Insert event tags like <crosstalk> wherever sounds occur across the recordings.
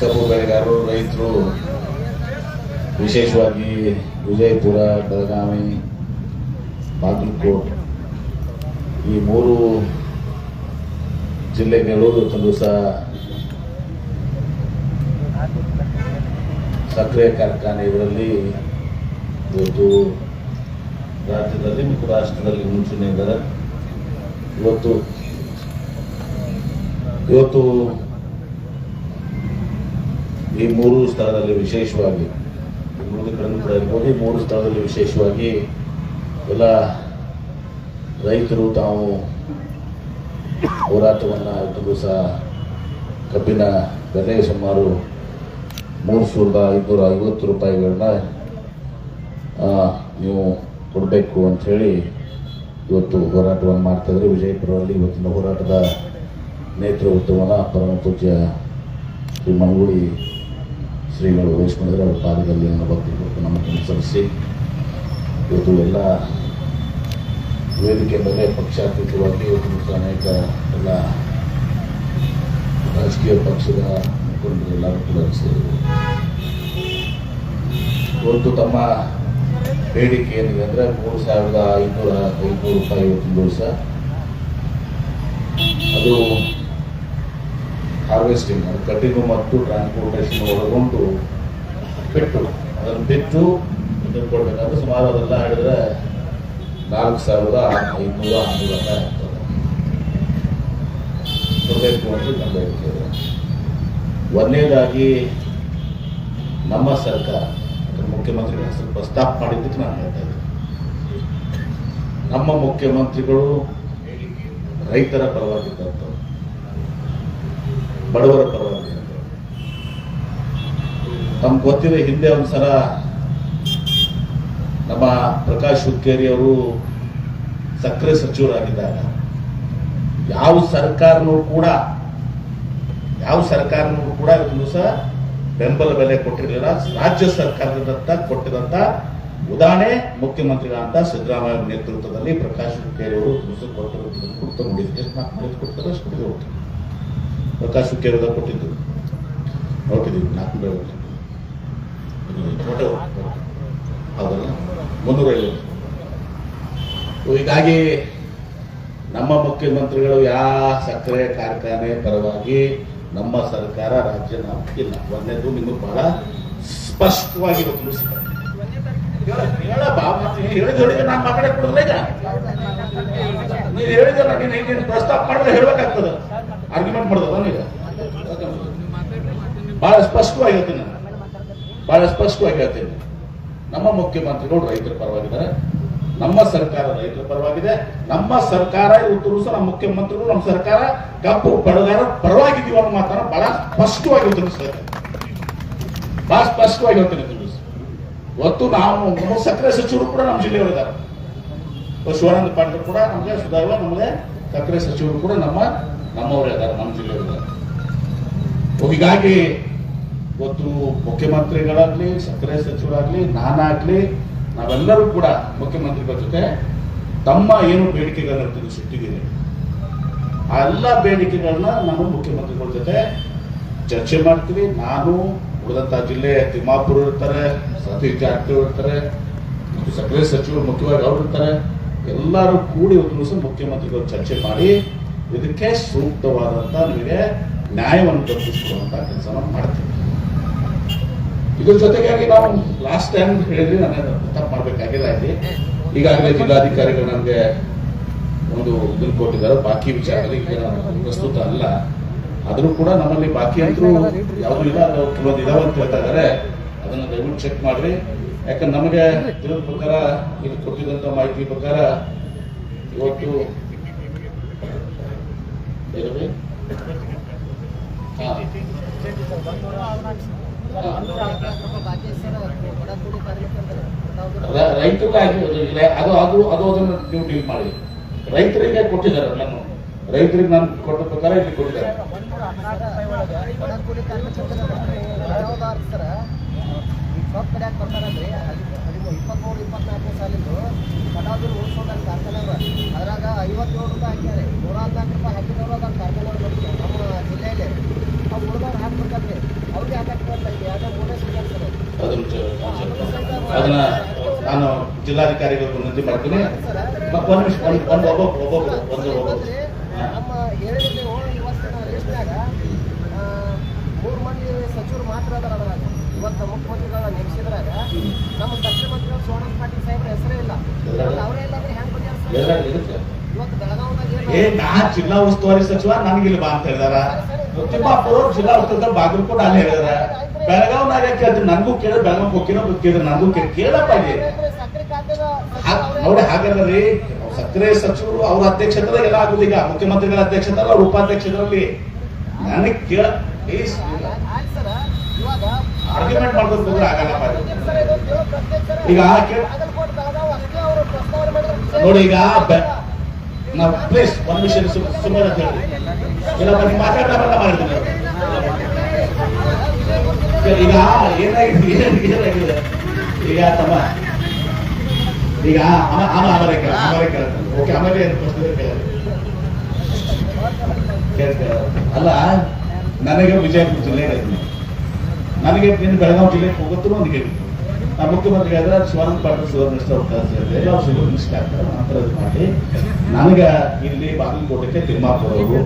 ಕಬ್ಬು ಬೆಳೆಗಾರರು, ರೈತರು, ವಿಶೇಷವಾಗಿ ವಿಜಯಪುರ, ಬೆಳಗಾವಿ, ಬಾಗಲಕೋಟ್, ಈ ಮೂರು ಜಿಲ್ಲೆಗಳು ತಂದು ಸಹ ಸಕ್ಕರೆ ಕಾರ್ಖಾನೆ ಇದರಲ್ಲಿ ಇವತ್ತು ರಾಜ್ಯದಲ್ಲಿ ಮತ್ತು ರಾಷ್ಟ್ರದಲ್ಲಿ ಮುಂಚೂಣಿ ಇದ್ದಾರೆ ಇವತ್ತು ಇವತ್ತು ಈ ಮೂರು ಸ್ಥಳದಲ್ಲಿ ವಿಶೇಷವಾಗಿ ಇರ್ಬೋದು, ಈ ಮೂರು ಸ್ಥಳದಲ್ಲಿ ವಿಶೇಷವಾಗಿ ಎಲ್ಲ ರೈತರು ತಾವು ಹೋರಾಟವನ್ನು ಇವತ್ತು ಸಹ ಕಬ್ಬಿನ ಬೆಲೆ ಸುಮಾರು ಮೂರು ಸಾವಿರದ ಐದುನೂರ ಐವತ್ತು ರೂಪಾಯಿಗಳನ್ನ ನೀವು ಕೊಡಬೇಕು ಅಂಥೇಳಿ ಇವತ್ತು ಹೋರಾಟವನ್ನು ಮಾಡ್ತಾಯಿದ್ರೆ ವಿಜಯಪುರದಲ್ಲಿ ಇವತ್ತಿನ ಹೋರಾಟದ ನೇತೃತ್ವವನ್ನು ಪರಮ ಪೂಜ್ಯ ಶ್ರೀ ಮಂಗುಳಿ ಶ್ರೀಗಳು ವಹಿಸ್ಕೊಂಡಿದ್ರೆ ಅವರ ಪಾದದಲ್ಲಿ ನನ್ನ ಭಕ್ತಿ ಕೊಟ್ಟು ನಮ್ಮ ಅನುಸರಿಸಿ. ಇವತ್ತು ಎಲ್ಲ ವೇದಿಕೆ ಮೇಲೆ ಪಕ್ಷಾತೀತವಾಗಿ ಇವತ್ತು ಅನೇಕ ಎಲ್ಲ ರಾಜಕೀಯ ಪಕ್ಷದ ಮುಖಂಡರು ಎಲ್ಲರೂ ಕೂಡ ಸೇರಿದರು. ಇವತ್ತು ತಮ್ಮ ಬೇಡಿಕೆ ಏನಿದೆ ಅಂದರೆ ಮೂರು ಸಾವಿರದ ಐನೂರ ಐನೂರು ರೂಪಾಯಿ ಇವತ್ತಿನ ದಿವಸ. ಅದು ಹಾರ್ವೆಸ್ಟಿಂಗ್ ಕಟ್ಟಿಂಗು ಮತ್ತು ಟ್ರಾನ್ಸ್ಪೋರ್ಟೇಷನ್ ಒಳಗೊಂಡು ಬಿಟ್ಟು, ಅದನ್ನು ಬಿಟ್ಟು ಇದನ್ನು ಕೊಡಬೇಕಾದ್ರೆ ಸುಮಾರು ಅದೆಲ್ಲ ಹೇಳಿದ್ರೆ ನಾಲ್ಕು ಸಾವಿರದ ಐನೂರ ಹನ್ನೂರು ರೂಪಾಯಿ ಕೊಡಬೇಕು ಅಂತ ನಮ್ಮ ಒಂದನೇದಾಗಿ ನಮ್ಮ ಸರ್ಕಾರ ಮುಖ್ಯಮಂತ್ರಿಗಳ ಹೆಸರು ಪ್ರಸ್ತಾಪ ಮಾಡಿದ್ದಕ್ಕೆ ನಾನು ಹೇಳ್ತಾ ಇದ್ದೀನಿ. ನಮ್ಮ ಮುಖ್ಯಮಂತ್ರಿಗಳು ರೈತರ ಪರವಾಗಿದ್ದಂಥವ್ರು. ಬಡವರ ಪರವಾಗಿ. ನಮ್ಗೆ ಗೊತ್ತಿದೆ ಹಿಂದೆ ಒಂದ್ಸಲ ನಮ್ಮ ಪ್ರಕಾಶ್ ಹುಕ್ಕೇರಿ ಅವರು ಸಕ್ಕರೆ ಸಚಿವರಾಗಿದ್ದಾಗ, ಯಾವ ಸರ್ಕಾರನೂ ಕೂಡ, ಯಾವ ಸರ್ಕಾರನೂ ಕೂಡ ಇವತ್ತು ಸಹ ಬೆಂಬಲ ಬೆಲೆ ಕೊಟ್ಟಿರಲಿಲ್ಲ. ರಾಜ್ಯ ಸರ್ಕಾರದಂತ ಕೊಟ್ಟಿದಂತ ಉದಾಹರಣೆ ಮುಖ್ಯಮಂತ್ರಿಗಳಂತ ಸಿದ್ದರಾಮಯ್ಯ ನೇತೃತ್ವದಲ್ಲಿ ಪ್ರಕಾಶ್ ಹುಕ್ಕೇರಿ ಅವರು ಕೊಟ್ಟಿರೋದನ್ನು ಕೊಡ್ತಾ ಕೊಡ್ತಾರೆ ಅಷ್ಟು. ಪ್ರಕಾಶ್ ಕೇರಳ ಕೊಟ್ಟಿದ್ದು. ನೋಡಿದ್ದೀವಿ ನಾಲ್ಕು ಬೆಳವಣಿಗೆ ಐವತ್ತು ಹೌದಲ್ಲ? ಹೀಗಾಗಿ ನಮ್ಮ ಮುಖ್ಯಮಂತ್ರಿಗಳು ಯಾವ ಸಕ್ಕರೆ ಕಾರ್ಖಾನೆ ಪರವಾಗಿ ನಮ್ಮ ಸರ್ಕಾರ ರಾಜ್ಯ ಇಲ್ಲ. ಒಂದೇದು ನಿಮಗೆ ಬಹಳ ಸ್ಪಷ್ಟವಾಗಿ ಇವತ್ತು ತಿಳಿಸ್ತಾರೆ ಹೇಳ ಬಾ ಮತ್ತೆ ನೀನು ಮಾತಾಡಕ್ಕೆ ಕೊಡಲ್ಲ ಈಗ. ನೀನು ಹೇಳಿದಲ್ಲ ನೀನು ಪ್ರಸ್ತಾಪ ಮಾಡಿದ್ರೆ ಹೇಳ್ಬೇಕಾಗ್ತದೆ. ಆರ್ಗ್ಯುಮೆಂಟ್ ಮಾಡಿದ ನೀಗ ಬಹಳ ಸ್ಪಷ್ಟವಾಗಿ ಹೇಳ್ತೀನಿ ಬಹಳ ಸ್ಪಷ್ಟವಾಗಿ ಹೇಳ್ತೀನಿ. ನಮ್ಮ ಮುಖ್ಯಮಂತ್ರಿಗಳು ರೈತರ ಪರವಾಗಿದ್ದಾರೆ. ನಮ್ಮ ಸರ್ಕಾರ ರೈತರ ಪರವಾಗಿದೆ. ನಮ್ಮ ಸರ್ಕಾರ ಇವತ್ತು ಸಹ ನಮ್ಮ ಮುಖ್ಯಮಂತ್ರಿಗಳು, ನಮ್ಮ ಸರ್ಕಾರ ಕಪ್ಪು ಬಡಗಾರ ಪರವಾಗಿದ್ದೀವಿ ಅನ್ನೋ ಮಾತನ್ನ ಬಹಳ ಸ್ಪಷ್ಟವಾಗಿ ತಿಳಿಸ್ತಾರೆ ಬಹಳ ಸ್ಪಷ್ಟವಾಗಿ ಹೇಳ್ತೀನಿ ಇವತ್ತು ನಾವು ಸಕ್ಕರೆ ಸಚಿವರು ಕೂಡ ನಮ್ಮ ಜಿಲ್ಲೆಯವರಿದ್ದಾರೆ ಶಿವಾನಂದ ಪಾಟೀಲ್ ಕೂಡ ನಮಗೆ ಸುಧಾರುವ ನಮಗೆ ಸಕ್ಕರೆ ಸಚಿವರು ಕೂಡ ನಮ್ಮ ನಮ್ಮವರೇ ಇದ್ದಾರೆ ನಮ್ಮ ಜಿಲ್ಲೆಯವರು ಹೀಗಾಗಿ ಇವತ್ತು ಮುಖ್ಯಮಂತ್ರಿಗಳಾಗ್ಲಿ, ಸಕ್ಕರೆ ಸಚಿವರಾಗ್ಲಿ, ನಾನಾಗ್ಲಿ, ನಾವೆಲ್ಲರೂ ಕೂಡ ಮುಖ್ಯಮಂತ್ರಿಗಳ ಜೊತೆ ತಮ್ಮ ಏನು ಬೇಡಿಕೆಗಳನ್ನ ತಿಳಿಸಿಟ್ಟಿದ್ದೀನಿ ಆ ಎಲ್ಲ ಬೇಡಿಕೆಗಳನ್ನ ನಾನು ಮುಖ್ಯಮಂತ್ರಿಗಳ ಜೊತೆ ಚರ್ಚೆ ಮಾಡ್ತೀವಿ. ನಾನು ಉಳಿದಂತ ಜಿಲ್ಲೆ ತಿಮ್ಮಾಪುರ ಇರ್ತಾರೆ, ಸತೀಶ್ ಜಾರಕಿಹೊಳಿ ಇರ್ತಾರೆ, ಮತ್ತು ಸಕ್ಕರೆ ಸಚಿವರು ಮುಖ್ಯವಾಗಿ ಅವರು ಇರ್ತಾರೆ. ಎಲ್ಲರೂ ಕೂಡಿ ಒಂದು ದಿವಸ ಮುಖ್ಯಮಂತ್ರಿಗಳು ಚರ್ಚೆ ಮಾಡಿ ಇದಕ್ಕೆ ಸೂಕ್ತವಾದಂತ ನಿಮಗೆ ನ್ಯಾಯವನ್ನು ದೊರಕಿಸಿಕೊಡುವಂತ ಕೆಲಸ ಮಾಡ್ತೀವಿ. ಇದ್ರ ಜೊತೆಗಾಗಿ ನಾವು ಲಾಸ್ಟ್ ಟೈಮ್ ಹೇಳಿದ್ವಿ, ನಾನು ತಪ್ಪು ಅಲ್ಲಿ. ಈಗಾಗಲೇ ಜಿಲ್ಲಾಧಿಕಾರಿಗಳು ನನಗೆ ಒಂದು ಇದನ್ನು ಕೊಟ್ಟಿದ್ದಾರೆ. ಬಾಕಿ ವಿಚಾರದಲ್ಲಿ ಪ್ರಸ್ತುತ ಅಲ್ಲ. ಆದರೂ ಕೂಡ ನಮ್ಮಲ್ಲಿ ಬಾಕಿ ಅಂತೂ ಯಾವುದೂ ಇಲ್ಲ ಕೆಲವೊಂದು ಇದಾವೆ ಅಂತ ಹೇಳ್ತಾ ಇದ್ದಾರೆ. ಅದನ್ನು ದಯವಿಟ್ಟು ಚೆಕ್ ಮಾಡ್ರಿ. ಯಾಕಂದ್ರೆ ನಮಗೆ ತಿಳಿದ ಪ್ರಕಾರ ಇಲ್ಲಿ ಕೊಟ್ಟಿದ್ದಂಥ ಮಾಹಿತಿ ಪ್ರಕಾರ ಇವತ್ತು <laughs> <laughs> ರೈತರಿಗಾಗಿ ಇಲ್ಲ, ಅದು ಅದು ಅದು ಅದನ್ನು ನೀವು ಡೀಲ್ ಮಾಡಿ. ರೈತರಿಗೆ ಕೊಟ್ಟಿದ್ದಾರೆ ನಾನು ರೈತರಿಗೆ ನಾನು ಕೊಟ್ಟ ಪ್ರಕಾರ ಇಲ್ಲಿ ಕೊಟ್ಟಿದ್ದಾರೆ. ಇಪ್ಪತ್ಮೂರು ಇಪ್ಪತ್ನಾಲ್ಕನೇ ಸಾಲಿಂದು ಕಟಾವಿನ ಉಳಿಸೋದನ್ನ ಕಾರ್ಖಾನೆ ಅದ ಅದ್ರಾಗ ಐವತ್ತೇಳು ರೂಪಾಯಿ ಹಾಕ್ಯಾರೆ ನೂರ ಹದಿನಾಲ್ಕು ರೂಪಾಯಿ ಹಾಕಿದವರು ಅದನ್ನ ಕಾರ್ಖಾನೆ ನಮ್ಮ ಜಿಲ್ಲೆಯಲ್ಲಿ ಅವು ಉಳಿದವ್ರು ಹಾಕ್ಬೇಕಲ್ರಿ ಅವ್ರಿಗೆ ಅದನ್ನ ನಾನು ಜಿಲ್ಲಾಧಿಕಾರಿಗಳು ವಿನಂತಿ ಮಾಡ್ತೀನಿ. ಒಂದ್ ನಿಮಿಷ ಒಂದು ಒಂದು ಒಬ್ಬೊಬ್ಬರು ಒಂದು ಹಾ. ನಮ್ಮ ಹೇಳಿದ್ರೆ ಇವತ್ತಿನ ಲಿಸ್ಟ್ನಾಗ ಮೂರು ಮಂದಿ ಸಚಿವರು ಮಾತ್ರ ಅದಾರ ಅದ್ರಾಗ. ಇವತ್ತು ನೇಮಿಸಿದ್ರಾಗ ನಮ್ಮ ದಕ್ಷಿಣ ಮಂತ್ರಿಗಳು ಸೋಣಂ ಪಾಟೀಲ್ ಸಾಹೇಬ್ರ ಹೆಸರೇ ಇಲ್ಲ? ಅವರೇ ಇಲ್ಲ ಅಂದ್ರೆ ಹೆಂಗ್ ಬಗೆಹರಿಸ್ತಾರೆ? ಇವತ್ತು ಬೆಳಗಾವಿದಾಗ ಏ ಏನು ನಾ ಜಿಲ್ಲಾ ಉಸ್ತುವಾರಿ ಸಚಿವ ನನಗೆ ಇಲ್ಲಿ ಬಾ ಅಂತ ಹೇಳಿದಾರ. ತಿಮ್ಮಾಪುರ ಜಿಲ್ಲಾ ಉಸ್ತುವಾರಿ ಬಾಗಲಕೋಟೆ ಅಲ್ಲಿ ಹೇಳಿದಾರ. ಬೆಳಗಾವ್ನಾಗ ಕೇಳ್ತೀನಿ ನನಗೂ ಕೇಳ ಬೆಳಗಾವ್ ಹೋಗಿನೋ ಕೇಳಿದ್ರೆ ನನಗೂ ಕೇಳಿ ಕೇಳಪ್ಪ ಇಲ್ಲಿ ನೋಡಿ ಹಾಗಲ್ಲ ಸಕ್ಕರೆ ಸಚಿವರು ಅವ್ರ ಅಧ್ಯಕ್ಷತೆದಾಗ ಎಲ್ಲ ಆಗುದು ಈಗ ಮುಖ್ಯಮಂತ್ರಿಗಳ ಅಧ್ಯಕ್ಷತೆ ಅವ್ರ ಉಪಾಧ್ಯಕ್ಷರಲ್ಲಿ ನನಗೆ ಕೇಳ ಪ್ಲೀಸ್ ಆರ್ಗ್ಯುಮೆಂಟ್ ಮಾಡ್ಕೊಂಡು ಹೋದ್ರೆ ಆಗಲ್ಲಪ್ಪ. ಈಗ. ನೋಡಿ ಈಗ ನಾವು ಪ್ಲೀಸ್ ಪರ್ಮಿಷನ್ ಸುಮ್ಮನೆ ಅಂತ ಹೇಳಿ ಇಲ್ಲಪ್ಪ ಮಾತಾಡ್ತಾ ಈಗ ಈಗ ತಮ್ಮ, ಈಗ. ಅಲ್ಲ, ನನಗೆ ವಿಜಯಪುರ ಜಿಲ್ಲೆ ನನಗೆ ನಿನ್ನ ಬೆಳಗಾವಿ ಜಿಲ್ಲೆಗೆ ಹೋಗುತ್ತೂ ಒಂದು ಕೇಳಿ ನಾ ಮುಖ್ಯಮಂತ್ರಿ ಆದ್ರೆ ಶಿವಾನಂದ ಪಾಟೀಲ್ ಸುವರ್ಣ ನಿಷ್ಠ ಅವಕಾಶ ಇದೆ ಎಲ್ಲ ಸುವರ್ಣ ನಿಷ್ಠೆ ಆಗ್ತಾರೆ. ನಂತರ ಇದು ಮಾಡಿ. ನನಗೆ ಇಲ್ಲಿ ಬಾಗಲಕೋಟೆಗೆ ತಿಮ್ಮಾಪುರ ಅವರು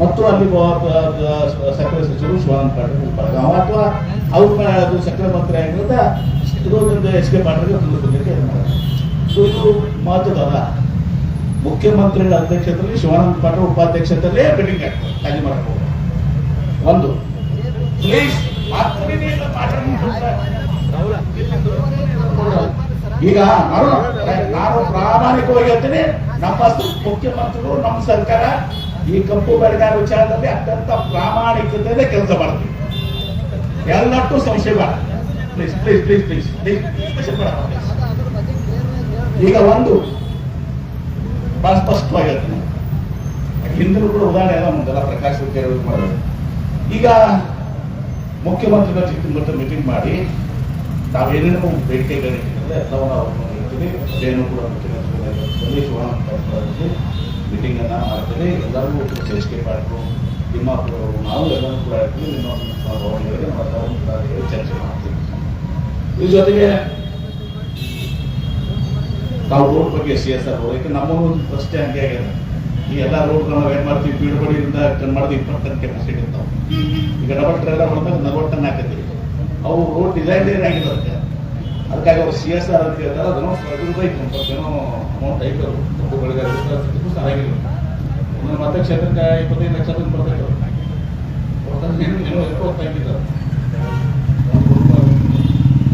ಮತ್ತು ಅಲ್ಲಿ ಸಕ್ಕರೆ ಸಚಿವರು ಶಿವಾನಂದ ಪಾಟೀಲ್ ಬೆಳಗಾವಿ ಅಥವಾ ಅವ್ರ ಅದು ಸಕ್ಕರೆ ಮಂತ್ರಿ ಆಗಿರೋದ ಇದೊಂದು ಎಚ್ ಕೆ ಪಾಟೀಲ್ಗೆ. ಸೊ ಇದು ಮಹತ್ವದಲ್ಲ ಮುಖ್ಯಮಂತ್ರಿಗಳ ಅಧ್ಯಕ್ಷತೆಯಲ್ಲಿ ಶಿವಾನಂದ ಪಾಟೀಲ್ ಉಪಾಧ್ಯಕ್ಷತೆಯಲ್ಲೇ ಮೀಟಿಂಗ್ ಆಗ್ತದೆ. ಖಾಲಿ ಮಾಡಬಹುದು ಒಂದು ಪ್ಲೀಸ್ ಈಗ ನಾನು ನಾನು ಪ್ರಾಮಾಣಿಕವಾಗಿ ಹೇಳ್ತೀನಿ, ನಮ್ಮ ಮುಖ್ಯಮಂತ್ರಿಗಳು, ನಮ್ಮ ಸರ್ಕಾರ ಈ ಕಪ್ಪು ಬೆಳೆಗಾರ ವಿಚಾರದಲ್ಲಿ ಅತ್ಯಂತ ಪ್ರಾಮಾಣಿಕತೆಯಿಂದ ಕೆಲಸ ಮಾಡ್ತೀವಿ. ಎಲ್ಲಟ್ಟು ಸಂಶಯ ಬೇಡ. Please please please please please. ಈಗ ಒಂದು ಬಹಳ ಸ್ಪಷ್ಟವಾಗಿ ಹೇಳ್ತೀನಿ ಕೂಡ ಉದಾಹರಣೆ ಎಲ್ಲ ಮುಂದೆಲ್ಲ ಪ್ರಕಾಶ್ ಮಾಡಿದ್ರು ಮಾಡೋದು ಈಗ ಮುಖ್ಯಮಂತ್ರಿಗಳ ಜೊತೆ ಮೀಟಿಂಗ್ ಮಾಡಿ ನಾವೇನೇನು ಬೇಡಿಕೆಗಳಿಟ್ಟಿದ್ರೆ ಎಲ್ಲವನ್ನ ಅವ್ರನ್ನ ಹೇಳ್ತೀವಿ ಏನು ಕೂಡ ಮೀಟಿಂಗ್ ಅನ್ನ ಮಾಡ್ತೀವಿ ಎಲ್ಲರಿಗೂ ಎಚ್ ಪಾಟೀಲು ತಿಮ್ಮಾಪುರ ನಾವು ಎಲ್ಲರೂ ಕೂಡ ಇರ್ತೀವಿ. ನಿಮ್ಮ ಭವನಗಳಿಗೆ ನಾವು ಎಲ್ಲರೂ ಚರ್ಚೆ ಮಾಡ್ತೀವಿ. ಇದ್ರ ಜೊತೆಗೆ ನಾವು ರೋಡ್ ಬಗ್ಗೆ ಸಿ ಎಸ್ ಆರ್ ರೋಡ್ ನಮ್ಮ ಒಂದು ಪ್ರಶ್ನೆ ಹಂಗೆ ಆಗಿದೆ. ಈ ಎಲ್ಲ ರೋಡ್ಗಳನ್ನ ಏನ್ ಮಾಡ್ತೀವಿ. ಪೀಡುಬಡಿಯಿಂದ ಟನ್ ಮಾಡಿದ್ವಿ ಇಪ್ಪತ್ತು ಟನ್ ಕೆಪಾಸಿಟಿ ಇರ್ತಾವೆ. ಈಗ ಡಬಲ್ ಟ್ರೇಲರ್ ಬಂದಾಗ ನಲ್ವತ್ತು ಹಾಕಿದ್ವಿ ಅವು ರೋಡ್ ಡಿಸೈನ್ ಏನಾಗಿರುತ್ತೆ? ಅದಕ್ಕಾಗಿ ಅವರು ಸಿ ಎಸ್ ಆರ್ ಅಂತ ಹೇಳ್ತಾರೆ, ಅದನ್ನು ಒಂದು ಸ್ವಲ್ಪ ಏನೋ ಅಮೌಂಟ್ ಐತೆ ಅವರು ಕಬ್ಬು ಬೆಳೆಗಾರ ಸರಿಯಾಗಿಲ್ಲ ಮತ್ತೆ ಕ್ಷೇತ್ರಕ್ಕೆ ಇಪ್ಪತ್ತೈದು ಲಕ್ಷ ತಂದು ಬರ್ತೈತೆ. ಅವರು ಏನೋ ಏನೋ ಎಷ್ಟೋ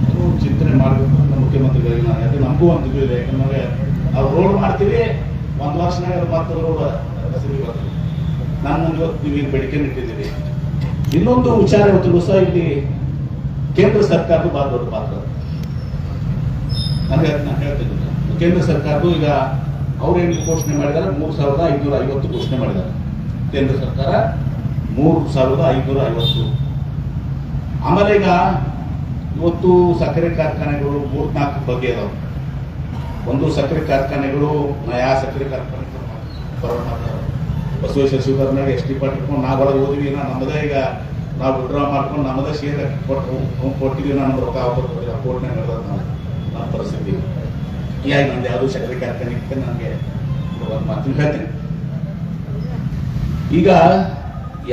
ಅದು ಚಿಂತನೆ ಮಾಡಬೇಕು ಅಂತ ಮುಖ್ಯಮಂತ್ರಿಗಳಿಗೆ ನಾನು ಅದು ನಮಗೂ ಒಂದು ಇದು ಇದೆ. ಯಾಕಂದ್ರೆ ನಾವು ರೋಡ್ ಮಾಡ್ತೀವಿ ಒಂದು ವರ್ಷನಾಗ ಮತ್ತೆ ರೋಡ್ ಬರ್ತದೆ ನಾನು ಇವತ್ತು ನೀವು ಏನು ಬೇಡಿಕೆ ಇಟ್ಟಿದ್ದೀರಿ. ಇನ್ನೊಂದು ವಿಚಾರ ಇವತ್ತು ಸಹ ಇಲ್ಲಿ ಕೇಂದ್ರ ಸರ್ಕಾರದ ದೊಡ್ಡ ಪಾತ್ರ. ನನಗೆ ನಾನು ಹೇಳ್ತಿದ್ದೀನಿ ಕೇಂದ್ರ ಸರ್ಕಾರದ್ದು ಈಗ ಅವ್ರೇನು ಘೋಷಣೆ ಮಾಡಿದ್ದಾರೆ ಮೂರು ಸಾವಿರದ ಐದುನೂರ ಐವತ್ತು ಘೋಷಣೆ ಮಾಡಿದ್ದಾರೆ ಕೇಂದ್ರ ಸರ್ಕಾರ ಮೂರು ಸಾವಿರದ ಐನೂರ ಐವತ್ತು ಆಮೇಲೆ ಈಗ ಇವತ್ತು ಸಕ್ಕರೆ ಕಾರ್ಖಾನೆಗಳು ಮೂರ್ನಾಲ್ಕು ಬಗ್ಗೆ ಅದಾವ. ಒಂದು ಸಕ್ಕರೆ ಕಾರ್ಖಾನೆಗಳು ನಯಾ ಸಕ್ಕರೆ ಕಾರ್ಖಾನೆ. ಬಸವೇಶ್ವರ ಶಿವಕರ್ನಾಗ ಎಸ್ ಟಿ ಪಾರ್ಟಿ ಇಟ್ಕೊಂಡು ನಾವು ಒಳಗೆ ಹೋದ್ವಿ. ನಾ ನಮ್ಮದೇ ಈಗ ನಾವು ವಿಡ್ರಾ ಮಾಡ್ಕೊಂಡು ನಮ್ಮದೇ ಶೇರ್ ಕೊಟ್ಟು ಕೊಟ್ಟಿದ್ದೀವಿ ನಾನು ರೊಕ್ಕ ಹಾಕೋದು ಕೋರ್ಟ್ನಾಗ ನಮ್ಮ ಪರಿಸ್ಥಿತಿ ಹೀಗಾಗಿ ನಂದು ಯಾವುದೂ ಸಕ್ಕರೆ ಕಾರ್ಖಾನೆ ಇತ್ತು ನನಗೆ ಒಂದು ಮಾತು ಹೇಳ್ತೀನಿ. ಈಗ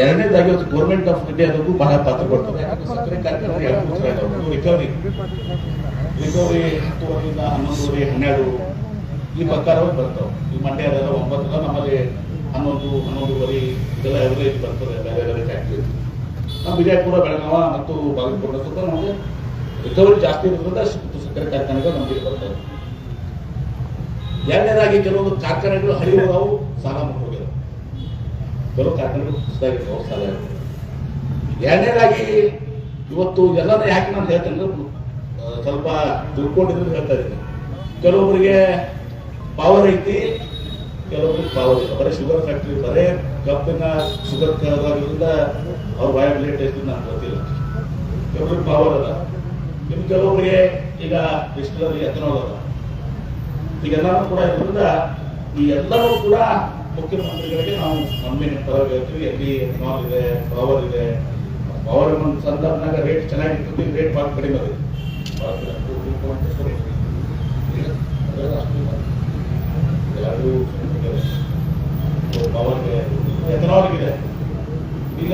ಎರಡನೇದಾಗಿ ಇವತ್ತು ಗೌರ್ಮೆಂಟ್ ಆಫ್ ಇಂಡಿಯಾದಕ್ಕೂ ಬಹಳ ಪಾತ್ರ ಕೊಡ್ತದೆ ಸಕ್ಕರೆ ಕಾರ್ಖಾನೆ ರಿಕವರಿ ರಿಕವರಿ ಹತ್ತುವರೆಯಿಂದ ಹನ್ನೊಂದುವರೆ, ಹನ್ನೆರಡು ಈ ಪ್ರಕಾರವಾಗಿ ಬರ್ತಾವೆ ಈ ಮಂಡ್ಯದ ಒಂಬತ್ತು ನಮ್ಮಲ್ಲಿ ಹನ್ನೊಂದು, ಹನ್ನೊಂದುವರೆ ಇದೆಲ್ಲ ಎವರೇಜ್ ಬರ್ತದೆ. ಬೇರೆ ಬೇರೆ ಫ್ಯಾಕ್ಟ್ರಿ ನಮ್ಮ ವಿಜಯಪುರ ಬೆಳಗಾವ ಮತ್ತು ಬಾಗಲಕೋಟೆ ನಮಗೆ ರಿಕವರಿ ಜಾಸ್ತಿ ಇರೋದ್ರಿಂದ ಸಕ್ಕರೆ ಕಾರ್ಖಾನೆಗಳು ಬರ್ತವೆ ಎರಡನೇದಾಗಿ ಕೆಲವೊಂದು ಕಾರ್ಖಾನೆಗಳು ಹರಿಯೋದವು ಸಾಲ ಹೋಗ್ಯಾವ ಕೆಲವು ಕಾರ್ಖಾನೆಗಳು ಕುಸಿದಾಗಿರ್ತಾವ ಸಾಲ ಎರಡನೇದಾಗಿ ಇವತ್ತು ಎಲ್ಲಾನು ಯಾಕೆ ನಾನು ಹೇಳ್ತೇನೆ ಸ್ವಲ್ಪ ತಿಳ್ಕೊಂಡಿದ್ರು ಹೇಳ್ತಾ ಇದ್ದೀನಿ. ಕೆಲವೊಬ್ಬರಿಗೆ ಪವರ್ ಐತಿ, ಕೆಲವೊಬ್ಬರಿಗೆ ಪವರ್ ಇಲ್ಲ. ಬರೀ ಶುಗರ್ ಫ್ಯಾಕ್ಟ್ರಿ ಬರೇ ಕಬ್ಬಿನ ಶುಗರ್ ಅವ್ರ ವಯಬಿಲಿಟಿ ಐತಿ ನಾನು ಗೊತ್ತಿಲ್ಲ. ಕೆಲವೊಬ್ರಿಗೆ ಪವರ್ ಅದ. ಇನ್ನು ಕೆಲವೊಬ್ಬರಿಗೆ ಈಗ ಡಿಸ್ಟಿಲರಿ ಎತ್ತನೋದಲ್ಲ ಈಗ ಈಗೆಲ್ಲರೂ ಕೂಡ ಇದರಿಂದ ಈ ಎಲ್ಲರೂ ಕೂಡ ಮುಖ್ಯಮಂತ್ರಿಗಳಿಗೆ ನಾವು ನಮ್ಮಿನ ಪರವಾಗಿ ಹೇಳ್ತೀವಿ. ಎಲ್ಲಿ ಎಥನಾಲ್ ಇದೆ ಪವರ್ ಇದೆ. ಪವರ್ ಒಂದು ಸಂದರ್ಭನಾಗ ರೇಟ್ ಚೆನ್ನಾಗಿರ್ತದೆ ರೇಟ್ ಭಾಳ ಕಡಿಮೆ ಅದು ಎರಡು ಪವರ್ಗೆ ಎಥನಾಲ್ಗಿದೆ ಈಗ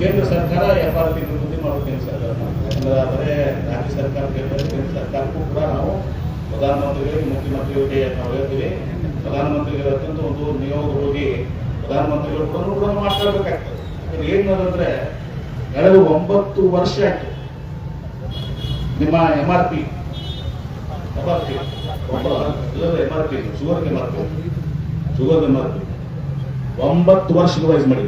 ಕೇಂದ್ರ ಸರ್ಕಾರ ಎಫ್ ಆರ್ ಪಿ ವೃದ್ಧಿ ಮಾಡೋದು ಕೇಂದ್ರ ಸರ್ಕಾರ. ಯಾಕಂದ್ರೆ ಬರೇ ರಾಜ್ಯ ಸರ್ಕಾರ, ಕೇಂದ್ರ ಕೇಂದ್ರ ಸರ್ಕಾರಕ್ಕೂ ಕೂಡ ನಾವು ಪ್ರಧಾನಮಂತ್ರಿಗಳಿಗೆ ಮುಖ್ಯಮಂತ್ರಿಗಳಿಗೆ ನಾವು ಹೇಳ್ತೀವಿ. ಪ್ರಧಾನಮಂತ್ರಿಗಳ ಅತ್ಯಂತ ಒಂದು ನಿಯೋಗ ಹೋಗಿ ಪ್ರಧಾನಮಂತ್ರಿಗಳು ಕೂಡ ಕೂಡ ಮಾತಾಡಬೇಕಾಗ್ತದೆ ಏನು ಏನಂದ್ರೆ ಕಳೆದ ಒಂಬತ್ತು ವರ್ಷ ಆಯ್ತು. ನಿಮ್ಮ M R P M R P M R P sugar M R P sugar M R P ಒಂಬತ್ತು ವರ್ಷ ರಿವೈಸ್ ಮಾಡಿ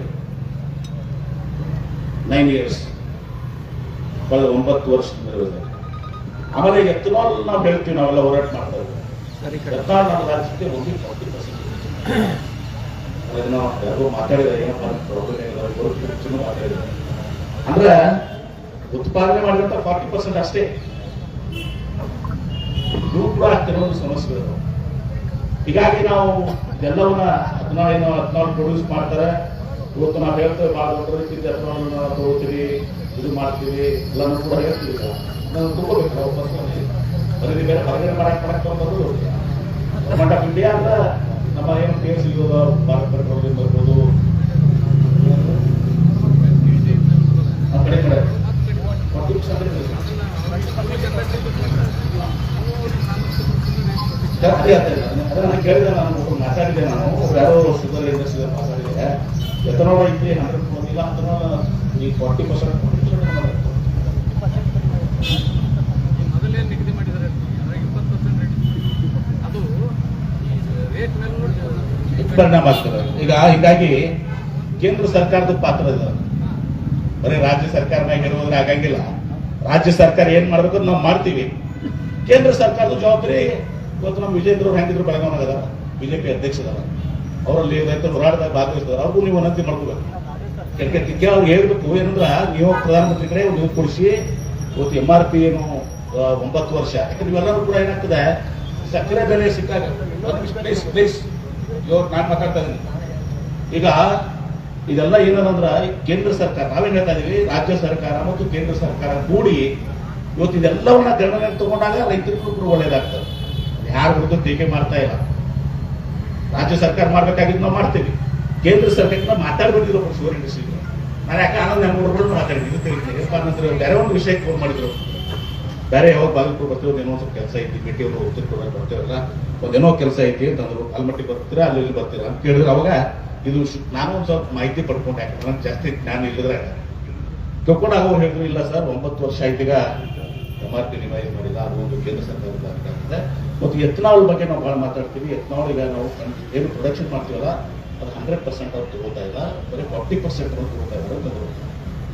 ನೈನ್ ಇಯರ್ಸ್ ಕಳೆದ ಒಂಬತ್ತು ವರ್ಷ ಆಮೇಲೆ ಎತ್ತನಾಲ್ ನಾವು ಹೇಳ್ತೀವಿ ನಾವೆಲ್ಲ ಹೋರಾಟ ಮಾಡ್ತಾ ಇದ್ದೀವಿ. ಎತ್ತನಾಲ್ ನಮ್ಮ ರಾಜ್ಯಕ್ಕೆ ಒಂದು ಫಾರ್ಟಿ ಪರ್ಸೆಂಟ್ ಅದನ್ನ ಯಾರೋ ಮಾತಾಡಿದ್ದಾರೆ ಏನಪ್ಪ ಪ್ರಾಬ್ಲಮ್ ಮಾತಾಡಿದ್ದಾರೆ ಅಂದ್ರೆ ಉತ್ಪಾದನೆ ಮಾಡಿದಂತ ಫಾರ್ಟಿ ಪರ್ಸೆಂಟ್ ಅಷ್ಟೇ. ಕೂಡ ಕೆಲವೊಂದು ಸಮಸ್ಯೆಗಳು. ಹೀಗಾಗಿ ನಾವು ಎಲ್ಲವನ್ನ ಹದಿನಾರು ಏನೋ ಹದಿನಾರು ಪ್ರೊಡ್ಯೂಸ್ ಮಾಡ್ತಾರೆ. ಇವತ್ತು ನಾವು ಹೇಳ್ತೇವೆ ಭಾಳ ದೊಡ್ಡ ಅಥವಾ ತಗೋತೀವಿ ಇದು ಮಾಡ್ತೀವಿ, ಎಲ್ಲನೂ ಕೂಡ ಹೇಳ್ತೀವಿ ನಾವು ತಗೋಬೇಕು ನಾವು ಪರ್ಸನಲಿ ಬರೀ ಬೇರೆ ಹೊರಗಡೆ ಮಾಡಕ್ಕೆ ಮಾಡಕ್ಕೆ ಬಂದವರು ಗೌರ್ಮೆಂಟ್ ಆಫ್ ಇಂಡಿಯಾ ಅಂತ ನಮ್ಮ ಏನು ಕೇಸ್ ಇವಾಗ ಭಾರತ ಪೆಟ್ರೋಲಿಯಂ ಬರ್ಬೋದು. ಜಾಸ್ತಿ ಆಗ್ತಾ ಇಲ್ಲ. ಅದನ್ನ ಕೇಳಿದೆ ನಾನು ಮಾತಾಡಿದೆ ನಾನು. ಯಾರೋ ಶುಗರ್ ಇಂಡಸ್ಟ್ರಿ ಎಥನಾಲ್ ಐತಿ ಹಂಡ್ರೆಡ್ ಅಂದ್ರೆ ಅಂತ ಈ ಫಾರ್ಟಿ ಪರ್ಸೆಂಟ್ ಮೊದಲೇ ನಿಗದಿ ಮಾಡಿದ್ದಾರೆ ಇಪ್ಪತ್ತು ಪರ್ಸೆಂಟ್ ರೇಟ್ ಅದು ರೇಟ್ ಮೇಲೆ ನೋಡಿ ಪರಿಣಾಮ ಆಗ್ತದೆ ಈಗ ಹೀಗಾಗಿ ಕೇಂದ್ರ ಸರ್ಕಾರದ ಪಾತ್ರ ಇದೆ. ಬರೀ ರಾಜ್ಯ ಸರ್ಕಾರ ಇರುವುದ್ರೆ ಆಗಂಗಿಲ್ಲ ರಾಜ್ಯ ಸರ್ಕಾರ ಏನ್ ಮಾಡ್ಬೇಕು ನಾವು ಮಾಡ್ತೀವಿ. ಕೇಂದ್ರ ಸರ್ಕಾರದ ಜವಾಬ್ದಾರಿ ಇವತ್ತು ನಮ್ಮ ವಿಜೇಂದ್ರ ಅವ್ರು ಹೆಂಗಿದ್ರು ಬೆಳಗಾವಿ ಅದಾರ. ಬಿಜೆಪಿ ಅಧ್ಯಕ್ಷ ಅದಾರ. ಅವರಲ್ಲಿ ರೈತರು ಹೋರಾಟದಾಗ ಭಾಗವಹಿಸ್ತಾರೆ. ಅವ್ರಿಗೂ ನೀವು ವಿನಂತಿ ಮಾಡ್ಕೋಬೇಕು. ಕೆಲ ಅವ್ರು ಹೇಳ್ಬೇಕು. ಏನಂದ್ರೆ, ನೀವು ಪ್ರಧಾನಮಂತ್ರಿ ಕಡೆ ನೀವು ಕೊಡಿಸಿ, ಇವತ್ತು ಎಂ ಆರ್ ಪಿ ಏನು ಒಂಬತ್ತು ವರ್ಷ. ಯಾಕಂದ್ರೆ ಇವೆಲ್ಲರೂ ಕೂಡ ಏನಾಗ್ತದೆ? ಸಕ್ಕರೆ ಬೆಲೆ ಸಿಕ್ಕಾಗ. ಪ್ಲೀಸ್ ಪ್ಲೀಸ್ ಇವತ್ತು ನಾನು ಮಾತಾಡ್ತಾ ಈಗ ಇದೆಲ್ಲ ಏನಂದ್ರೆ ಕೇಂದ್ರ ಸರ್ಕಾರ, ನಾವೇನ್ ಹೇಳ್ತಾ ಇದೀವಿ? ರಾಜ್ಯ ಸರ್ಕಾರ ಮತ್ತು ಕೇಂದ್ರ ಸರ್ಕಾರ ಕೂಡಿ ಇವತ್ತು ಇದೆಲ್ಲವನ್ನ ಗಣನೆ ತಗೊಂಡಾಗ ರೈತರಿಗೂ ಕೂಡ ಒಳ್ಳೇದಾಗ್ತದೆ. ಯಾರು ಹುಡುಗ ಟೀಕೆ ಮಾಡ್ತಾ ಇಲ್ಲ. ರಾಜ್ಯ ಸರ್ಕಾರ ಮಾಡ್ಬೇಕಾಗಿದ್ದು ನಾವು ಮಾಡ್ತೇವೆ. ಕೇಂದ್ರ ಸರ್ಕಾರಕ್ಕೆ ನಾವು ಮಾತಾಡ್ಬಿಟ್ಟಿದ್ರು ಶುಗರ್ ಇಂಡಸ್ಟ್ರಿ ನಾನು ಯಾಕೆ ಆನಂದ್ ನಮ್ಮೂರುಗಳು ಮಾತಾಡಿದ್ದೀನಿ. ತಿಳಿತೀನಿ ನಂತರ ಬೇರೆ ಒಂದು ವಿಷಯಕ್ಕೆ ಫೋನ್ ಮಾಡಿದ್ರು. ಬೇರೆ ಯಾವಾಗ ಬಾಗಲಪುರ ಬರ್ತೀವಿ ಏನೋ ಸ್ವಲ್ಪ ಕೆಲಸ ಐತಿ ಭೇಟಿ ಅವರು ಉತ್ತರ ಕೊಡೋಕೆ ಬರ್ತೀವಲ್ಲ ಒಂದೇನೋ ಕೆಲಸ ಐತಿ ಅಂತಂದ್ರು ಅಲ್ಮಟ್ಟಿ ಬರ್ತೀರಾ, ಅಲ್ಲಿ ಇಲ್ಲಿ ಬರ್ತೀರಾ ಅಂತ ಕೇಳಿದ್ರೆ. ಅವಾಗ ಇದು ನಾನು ಒಂದು ಸ್ವಲ್ಪ ಮಾಹಿತಿ ಪಡ್ಕೊಂಡೆ. ಯಾಕಂದ್ರೆ ಜಾಸ್ತಿ ಜ್ಞಾನ ಇಲ್ಲದ್ರೆ ತಿಳ್ಕೊಂಡಾಗ ಅವ್ರು ಹೇಳಿದ್ರು, ಇಲ್ಲ ಸರ್, ಒಂಬತ್ತು ವರ್ಷ ಆಯ್ತು ಈಗ ಎಂ ಆರ್ ಮಾಡಿಲ್ಲ ಅದು ಒಂದು ಕೇಂದ್ರ ಸರ್ಕಾರದ ಆಗ್ತದೆ ಮತ್ತು ಎಥನಾಲ್ ಬಗ್ಗೆ ನಾವು ಭಾಳ ಮಾತಾಡ್ತೀವಿ. ಎಥನಾಲ್ ಈಗ ನಾವು ಏನು ಪ್ರೊಡಕ್ಷನ್ ಮಾಡ್ತೀವಲ್ಲ, ಅದು ಹಂಡ್ರೆಡ್ ಪರ್ಸೆಂಟ್ ಅವ್ರು ತಗೋತಾ ಇಲ್ಲ. ಬರೀ ಫಾರ್ಟಿ ಪರ್ಸೆಂಟ್ ಅವ್ರು ತಗೋತಾ ಇದ್ದಾರೆ ಅಂತಂದ್ರು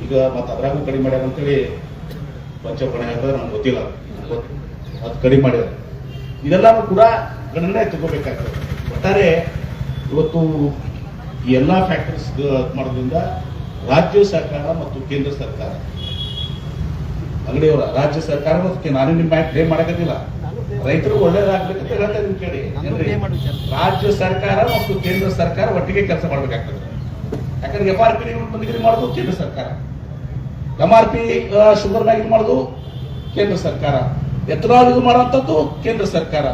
ಈಗ ಮತ್ತೆ ಅದ್ರಾಗೂ ಕಡಿಮೆ ಮಾಡ್ಯಾರ ಅಂತೇಳಿ ಪಂಚಪಣೆ ಅಂತ ನಮ್ಗೆ ಗೊತ್ತಿಲ್ಲ. ಅದು ಕಡಿಮೆ ಮಾಡ್ಯಾರ. ಇದೆಲ್ಲನೂ ಕೂಡ ಗಣನೆ ತಗೋಬೇಕಾಗ್ತದೆ. ಒಟ್ಟಾರೆ ಇವತ್ತು ಎಲ್ಲ ಫ್ಯಾಕ್ಟರೀಸ್ ಮಾಡೋದ್ರಿಂದ ರಾಜ್ಯ ಸರ್ಕಾರ ಮತ್ತು ಕೇಂದ್ರ ಸರ್ಕಾರ ಅಂಗಡಿಯವರ ರಾಜ್ಯ ಸರ್ಕಾರ ನಾನು ನಿಮ್ಮ ಬ್ಲೇಮ್ ಮಾಡಕತ್ತಿಲ್ಲ. ರೈತರು ಒಳ್ಳೇದಾಗ್ಬೇಕಂತ ಹೇಳ್ತಾ ನಿಮ್ ಕೇಳಿ ಏನ್ರಿ? ರಾಜ್ಯ ಸರ್ಕಾರ ಮತ್ತು ಕೇಂದ್ರ ಸರ್ಕಾರ ಒಟ್ಟಿಗೆ ಕೆಲಸ ಮಾಡ್ಬೇಕಾಗ್ತದೆ. ಯಾಕಂದ್ರೆ ಎಫ್ ಆರ್ ಪಿ ಬಂದಿಗಿರಿ ಮಾಡುದು ಕೇಂದ್ರ ಸರ್ಕಾರ. M R P sugar bank ಮಾಡುದು ಕೇಂದ್ರ ಸರ್ಕಾರ. ಎಥನಾಲ್ ಇದು ಮಾಡುವಂಥದ್ದು ಕೇಂದ್ರ ಸರ್ಕಾರ.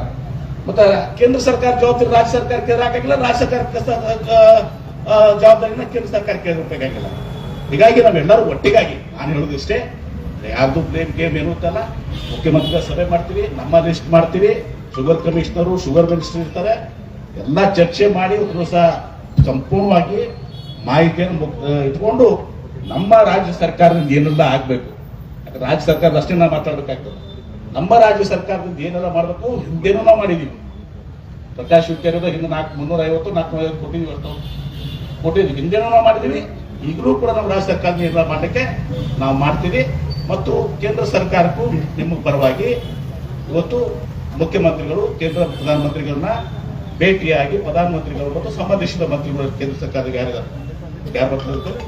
ಮತ್ತೆ ಕೇಂದ್ರ ಸರ್ಕಾರ ಜವಾಬ್ದಾರಿ ರಾಜ್ಯ ಸರ್ಕಾರಕ್ಕೆ ಹಾಕಿಲ್ಲ ರಾಜ್ಯ ಸರ್ಕಾರ ಜವಾಬ್ದಾರಿನ ಕೇಂದ್ರ ಸರ್ಕಾರ ಕೇಳಬೇಕಾಗಿಲ್ಲ ಹೀಗಾಗಿ ನಾವೆಲ್ಲರೂ ಒಟ್ಟಿಗಾಗಿ ನಾನು ಹೇಳೋದು ಇಷ್ಟೇ ಯಾರ್ದು ಬ್ಲೇಮ್ ಗೇಮ್ ಏನು ಅಂತಲ್ಲ ಮುಖ್ಯಮಂತ್ರಿಗಳ ಸಭೆ ಮಾಡ್ತೀವಿ, ನಮ್ಮ ಲಿಸ್ಟ್ ಮಾಡ್ತೀವಿ ಶುಗರ್ ಕಮಿಷನರು ಶುಗರ್ ಮಿನಿಸ್ಟರ್ ಇರ್ತಾರೆ. ಎಲ್ಲ ಚರ್ಚೆ ಮಾಡಿ ಒಂದು ದಿವಸ ಸಂಪೂರ್ಣವಾಗಿ ಮಾಹಿತಿಯನ್ನು ಇಟ್ಕೊಂಡು ನಮ್ಮ ರಾಜ್ಯ ಸರ್ಕಾರದಿಂದ ಏನೆಲ್ಲ ಆಗ್ಬೇಕು. ಯಾಕಂದ್ರೆ ರಾಜ್ಯ ಸರ್ಕಾರದ ಅಷ್ಟೇ ನಾವು ಮಾತಾಡ್ಬೇಕಾಗ್ತದೆ. ನಮ್ಮ ರಾಜ್ಯ ಸರ್ಕಾರದಿಂದ ಏನೆಲ್ಲ ಮಾಡಬೇಕು, ಹಿಂದೇನೂ ನಾವು ಮಾಡಿದೀವಿ. ಪ್ರಕಾಶ್ ಹುಕ್ಕೇರಿದ ಹಿಂದೆ ನಾಲ್ಕು ಮುನ್ನೂರ ಐವತ್ತು ನಾಲ್ಕುನೂರ ಐವತ್ತು ಕೊಟ್ಟಿದ್ದೀವಿ ಅಷ್ಟು ಕೊಟ್ಟಿದ್ವಿ ಹಿಂದೇನೂ ನಾವು ಮಾಡಿದೀವಿ. ಈಗಲೂ ಕೂಡ ನಮ್ಮ ರಾಜ್ಯ ಸರ್ಕಾರದಿಂದ ಏನೆಲ್ಲ ಮಾಡಲಿಕ್ಕೆ ನಾವು ಮಾಡ್ತೀವಿ. ಮತ್ತು ಕೇಂದ್ರ ಸರ್ಕಾರಕ್ಕೂ ನಿಮ್ಮ ಪರವಾಗಿ ಇವತ್ತು ಮುಖ್ಯಮಂತ್ರಿಗಳು, ಕೇಂದ್ರ ಪ್ರಧಾನಮಂತ್ರಿಗಳನ್ನ ಭೇಟಿಯಾಗಿ ಪ್ರಧಾನಮಂತ್ರಿಗಳು ಮತ್ತು ಸಂಬಂಧಿಸಿದ ಮಂತ್ರಿಗಳು ಕೇಂದ್ರ ಸರ್ಕಾರದ ಯಾರು ಯಾರು ಬರ್ತಾರೆ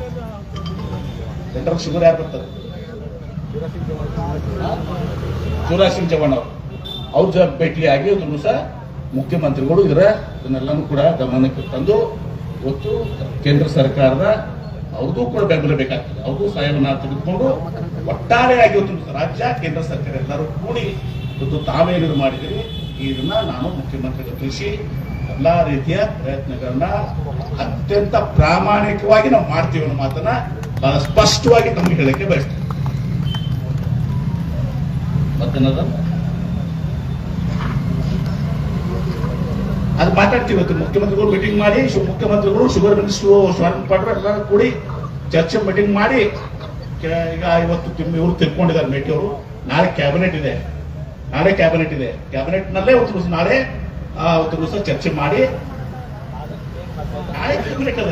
ಸೆಂಟ್ರಲ್ ಶುಗರ್ ಯಾರು ಬರ್ತಾರೆ? ಶಿವರಾಜ್ ಸಿಂಗ್ ಚೌಹಾಣ್ ಅವರು. ಅವ್ರ ಭೇಟಿಯಾಗಿ ಒಂದು ಸಹ ಮುಖ್ಯಮಂತ್ರಿಗಳು ಇದರ, ಇದನ್ನೆಲ್ಲನೂ ಕೂಡ ಗಮನಕ್ಕೆ ತಂದು ಇವತ್ತು ಕೇಂದ್ರ ಸರ್ಕಾರದ ಅವ್ರದ್ದು ಕೂಡ ಬೆಂಬಲ ಬೇಕಾಗ್ತದೆ. ಅವ್ರಿಗೂ ಸಹಾಯವನ್ನು ತೆಗೆದುಕೊಂಡು ಒಟ್ಟಾರೆಯಾಗಿ ಇವತ್ತು ರಾಜ್ಯ, ಕೇಂದ್ರ ಸರ್ಕಾರ ಎಲ್ಲರೂ ಕೂಡಿ ಇವತ್ತು ತಾವೇನಿದ್ರು ಮಾಡಿದಿರಿ ಇದನ್ನ ನಾನು ಮುಖ್ಯಮಂತ್ರಿಗಳು ತಿಳಿಸಿ ಎಲ್ಲಾ ರೀತಿಯ ಪ್ರಯತ್ನಗಳನ್ನ ಅತ್ಯಂತ ಪ್ರಾಮಾಣಿಕವಾಗಿ ನಾವು ಮಾಡ್ತೀವಿ ಅನ್ನೋ ಮಾತನ್ನ ಬಹಳ ಸ್ಪಷ್ಟವಾಗಿ ತಮಗೆ ಹೇಳಕ್ಕೆ ಬಯಸ್ತೇನೆ. ಮತ್ತೇನದ ಅದು ಮಾತಾಡ್ತೀವಿ ಇವತ್ತು. ಮುಖ್ಯಮಂತ್ರಿಗಳು ಮೀಟಿಂಗ್ ಮಾಡಿ ಮುಖ್ಯಮಂತ್ರಿಗಳು ಶುಗರ್ ಮಿನಿಸ್ಟ್ರು ಸ್ವರ್ಣ ಪಾಟ್ರು ಎಲ್ಲರೂ ಕೂಡಿ ಚರ್ಚೆ ಮೀಟಿಂಗ್ ಮಾಡಿ ಈಗ ಇವತ್ತು ಇವರು ತಿಳ್ಕೊಂಡಿದ್ದಾರೆ ಮೇಟಿ ಅವರು. ನಾಳೆ ಕ್ಯಾಬಿನೆಟ್ ಇದೆ. ನಾಳೆ ಕ್ಯಾಬಿನೆಟ್ ಇದೆ. ಕ್ಯಾಬಿನೆಟ್ ನಲ್ಲೇ ಒಂದು ದಿವಸ ನಾಳೆ ಒಂದು ದಿವಸ ಚರ್ಚೆ ಮಾಡಿ. ನಾಳೆ ಕ್ಯಾಬಿನೆಟ್ ಅದ.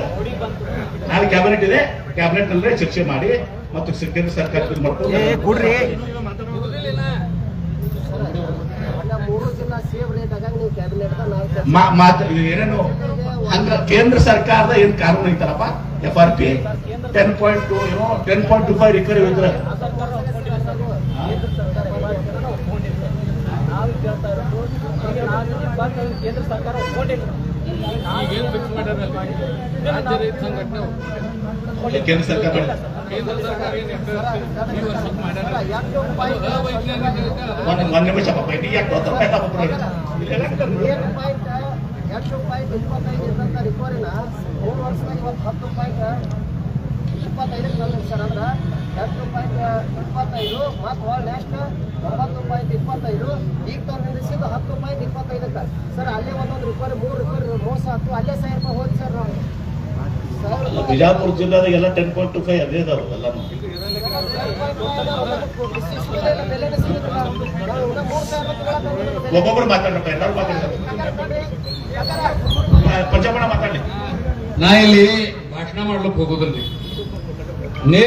ನಾಳೆ ಕ್ಯಾಬಿನೆಟ್ ಇದೆ. ಕ್ಯಾಬಿನೆಟ್ ನಲ್ಲೇ ಚರ್ಚೆ ಮಾಡಿ, ಮತ್ತು ಸರ್ಕಾರ ಮುಗಿದಿಲ್ಲ ಒಳ್ಳೆ ಮೂರು ಜಿಲ್ಲಾ ಸೇಮ್ ರೇಟ್ ಆಗ ನೀವು ಕ್ಯಾಬಿನೆಟ್ ನಾವು ಮಾ- ಮಾತು ಇದು ಏನೇನು? ಹಂಗ ಕೇಂದ್ರ ಸರ್ಕಾರದ ಏನ್ ಕಾನೂನು ಐತಲ್ಲಪ್ಪ? F R P ten point two ಏನೋ ten point two five recovery ಇದ್ರೆ. ಕೇಂದ್ರ ಸರ್ಕಾರ ಈಗೇನು ಫಿಕ್ಸ್ ಮಾಡ್ಯಾರಲ್ಲ ರಾಜ್ಯ ರೈತ ಸಂಘಟನೆ ಕೇಂದ್ರ ಸರ್ಕಾರ. ಕೇಂದ್ರ ಸರ್ಕಾರ ಏನು ಈ ವರ್ಷಕ್ಕೆ ಮಾಡ್ಯಾರ ಅವೈಜ್ಞಾನಿಕ ಒಂದ್ ನಿಮಿಷ ಪಾಪ ಇದು ಯಾಕೆ ಪಾಯಿಂಟ್? ಇಪ್ಪತ್ತೈದು ಇದ್ದಂಥ ರಿಕವರಿನ ಮೂರು ವರ್ಷದಾಗ ಇವತ್ತು ಹತ್ತು ಪಾಯಿಂಟ್. ಇಪ್ಪತ್ತೈದಕ್ಕೆ ತಂದಿದೆ ಸರ್ ಅಂದ್ರೆ ಎಷ್ಟು ಪಾಯಿಂಟ್ ಇಪ್ಪತ್ತೈದು ಮತ್ತು ಹೋಲ್ ನೆಕ್ಸ್ಟ್ ಒಂಬತ್ತು ಪಾಯಿಂಟ್ ಇಪ್ಪತ್ತೈದು ಈಗ ತಂದು ನಿಲ್ಲಿಸಿದ್ದು ಹತ್ತು ಪಾಯಿಂಟ್ ಇಪ್ಪತ್ತೈದಕ್ಕೆ ಸರ್ ಅಲ್ಲೇ ಒಂದೊಂದು ರೂಪಾಯಿ ಮೂರು ರೂಪಾಯಿ ಮೋಸ ಹತ್ತು ಅಲ್ಲೇ ಸಾವಿರ ರೂಪಾಯಿ ಹೋಗಿ ಸರ್ ನಾವು. ರೂಪಾಯಿ ಬಿಜಾಪುರ ಜಿಲ್ಲಾದಾಗೆಲ್ಲ ಟೆನ್ ಪಾಯಿಂಟ್ ಟು ಫೈವ್ ಅದೇ ಇದಾವೆ ರೂಪಾಯಿ ಒಬ್ಬೊಬ್ರು ಮಾತಾಡಪ್ಪ ಎಲ್ಲರೂ ಮಾತಾಡ್ತಾರೆ ಪಂಚಮಣ ಮಾತಾಡ್ಲಿ. ನಾ ಇಲ್ಲಿ ಭಾಷಣ ಮಾಡ್ಲಿಕ್ಕೆ ಹೋಗೋದಿಲ್ರಿ